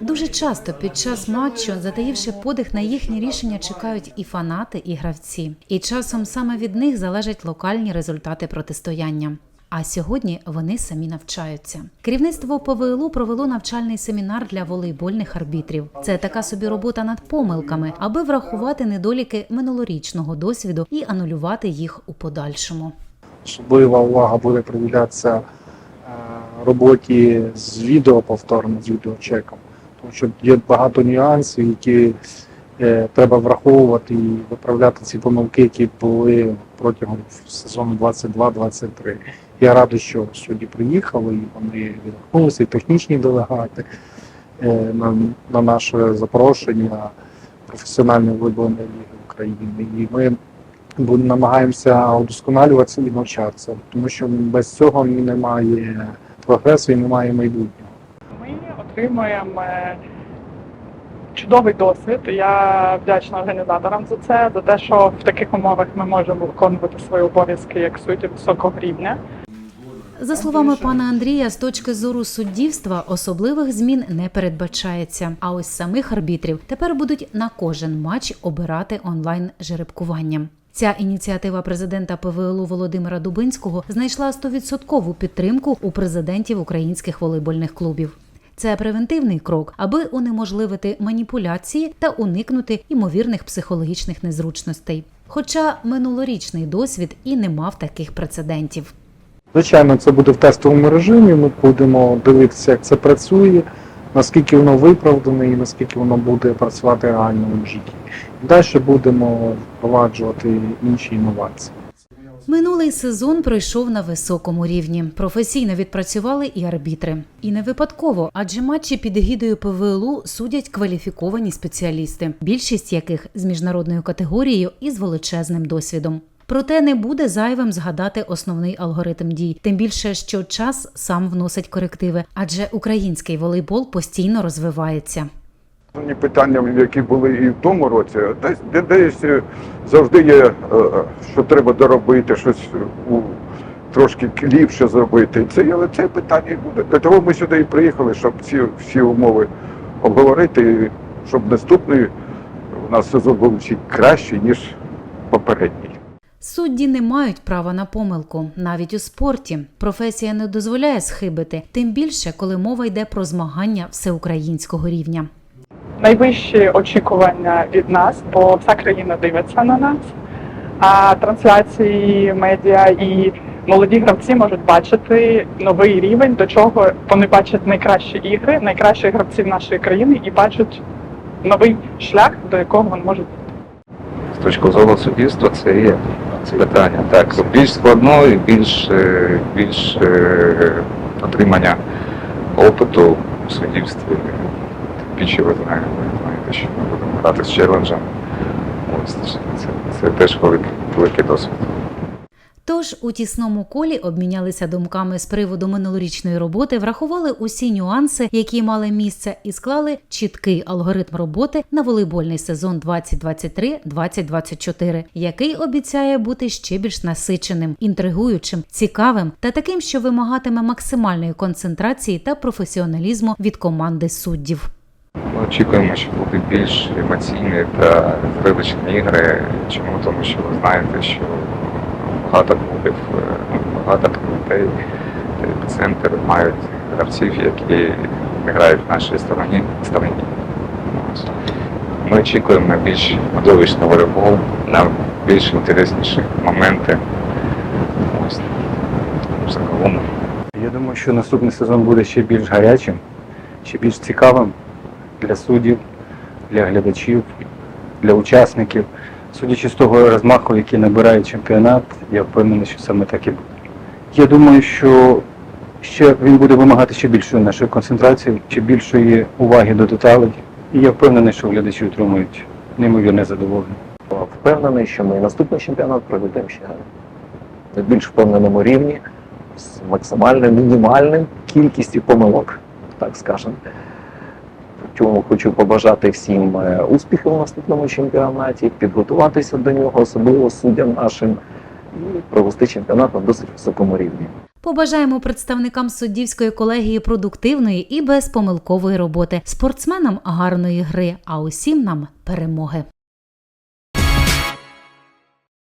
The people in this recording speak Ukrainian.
Дуже часто під час матчу, затаївши подих на їхні рішення, чекають і фанати, і гравці. І часом саме від них залежать локальні результати протистояння. А сьогодні вони самі навчаються. Керівництво ПВЛУ провело навчальний семінар для волейбольних арбітрів. Це така собі робота над помилками, аби врахувати недоліки минулорічного досвіду і анулювати їх у подальшому. Особлива увага буде приділятися роботі з відео повторно, з відеочеком, тому що є багато нюансів, які е, треба враховувати і виправляти ці помилки, які були протягом сезону 22-23. Я радий, що сьогодні приїхали, і вони відгукнулися, і технічні делегати е, на, на наше запрошення професіональної волейбольної ліги України. І ми бо намагаємося удосконалюватися і навчатися, тому що без цього немає прогресу і немає майбутнього. Ми отримуємо е, чудовий досвід. Я вдячна організаторам за це, за те, що в таких умовах ми можемо виконувати свої обов'язки як судді високого рівня. За словами пана Андрія, з точки зору суддівства особливих змін не передбачається. А ось самих арбітрів тепер будуть на кожен матч обирати онлайн жеребкуванням. Ця ініціатива президента ПВЛУ Володимира Дубинського знайшла 100% підтримку у президентів українських волейбольних клубів. Це превентивний крок, аби унеможливити маніпуляції та уникнути імовірних психологічних незручностей. Хоча минулорічний досвід і не мав таких прецедентів. Звичайно, це буде в тестовому режимі. Ми будемо дивитися, як це працює, наскільки воно виправдане і наскільки воно буде працювати в реальному житті. Далі будемо впроваджувати інші інновації. Минулий сезон пройшов на високому рівні. Професійно відпрацювали і арбітри. І не випадково, адже матчі під егідою ПВЛУ судять кваліфіковані спеціалісти, більшість яких з міжнародною категорією і з величезним досвідом. Проте не буде зайвим згадати основний алгоритм дій, тим більше, що час сам вносить корективи, адже український волейбол постійно розвивається. Питання, які були і в тому році, десь, де- десь е, завжди є, е, що треба доробити, щось у, трошки ліпше зробити. Це, але це питання буде. Для того ми сюди і приїхали, щоб ці всі умови обговорити, щоб наступний у нас сезон був ще кращий, ніж попередній. Судді не мають права на помилку навіть у спорті. Професія не дозволяє схибити, тим більше, коли мова йде про змагання всеукраїнського рівня. Найвищі очікування від нас, бо вся країна дивиться на нас. А трансляції, медіа і молоді гравці можуть бачити новий рівень, до чого вони бачать найкращі ігри, найкращих гравців нашої країни і бачать новий шлях, до якого вони можуть з точки зору суддівства це є питання. Так, більш складно і більш, е, більш е, отримання опиту у суддівстві. Більше ви знаєте, знаєте, що ми будемо грати з челенджем. Це, це, теж великий досвід. Тож у тісному колі обмінялися думками з приводу минулорічної роботи, врахували усі нюанси, які мали місце, і склали чіткий алгоритм роботи на волейбольний сезон 2023-2024, який обіцяє бути ще більш насиченим, інтригуючим, цікавим та таким, що вимагатиме максимальної концентрації та професіоналізму від команди суддів. Очікуємо, що будуть більш емоційні та звичні ігри. Чому? Тому що ви знаєте, що багато клубів, е, багато комітей, центр мають гравців, які не грають в нашій стороні. стороні. Ми очікуємо на більш видовищний волейбол, на більш інтересніші моменти. Ось. Я думаю, що наступний сезон буде ще більш гарячим, ще більш цікавим для суддів, для глядачів, для учасників. Судячи з того розмаху, який набирає чемпіонат, я впевнений, що саме так і буде. Я думаю, що ще він буде вимагати ще більшої нашої концентрації, ще більшої уваги до деталей. І я впевнений, що глядачі отримують неймовірне задоволення. Впевнений, що ми наступний чемпіонат проведемо ще на більш впевненому рівні, з максимально мінімальним кількістю помилок, так скажемо. Чому хочу побажати всім е, успіхів у наступному чемпіонаті, підготуватися до нього, особливо суддям нашим, і провести чемпіонат на досить високому рівні. Побажаємо представникам суддівської колегії продуктивної і безпомилкової роботи, спортсменам гарної гри, а усім нам перемоги.